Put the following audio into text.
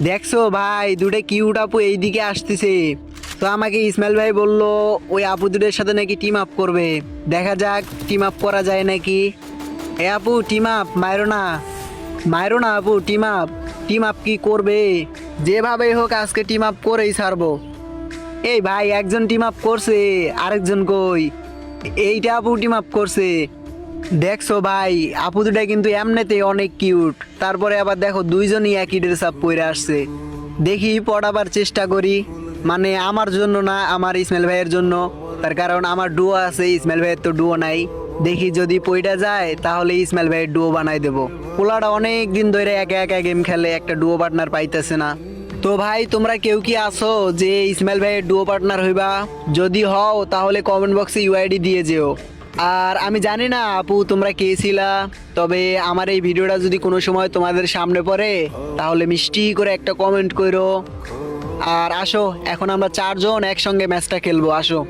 দেখছ ভাই, দুটো কিউট আপু এইদিকে আসতেছে। তো আমাকে ইসমাইল ভাই বলল, ওই আপু দুটোর সাথে নাকি টিম আপ করবে। দেখা যাক টিম আপ করা যায় নাকি। এ আপু টিম আপ মায়েরো না। মায়েরো না আপু টিম আপ টিম আপ কি করবে? যেভাবেই হোক আজকে টিম আপ করেই ছাড়বো। এই ভাই, একজন টিম আপ করছে, আরেকজন কই? এইটা আপু টিম আপ করছে। দেখছ ভাই, আপু দুটা কিন্তু এমনিতে অনেক কিউট তারপরে আবার দেখো দুইজনই একই ড্রেস আপ পরে আসছে। দেখি পড়াবার চেষ্টা করি। মানে আমার জন্য না, আমার ইসমাইল ভাইয়ের জন্য। তার কারণ আমার ডুয়ো আছে, ইসমাইল ভাইয়ের তো ডুয়ো নাই। দেখি যদি পইটা যায়, তাহলে ইসমাইল ভাইয়ের ডুয়ো বানাই দেবো। পোলাটা অনেক দিন ধরে একা একা গেম খেলে, একটা ডুয়ো পার্টনার পাইতেছে না। তো ভাই, তোমরা কেউ কি আসো যে ইসমাইল ভাইয়ের ডুয়ো পার্টনার হইবা? যদি হও, তাহলে কমেন্ট বক্সে ইউআইডি দিয়ে যেও। আর আমি জানি না, আপু, তোমরা কে ছিলা, তবে আমার এই ভিডিওটা যদি কোনো সময় তোমাদের সামনে পড়ে, তাহলে মিষ্টি করে একটা কমেন্ট করো আর আসো, এখন আমরা চারজন একসঙ্গে ম্যাচটা খেলব, আসো।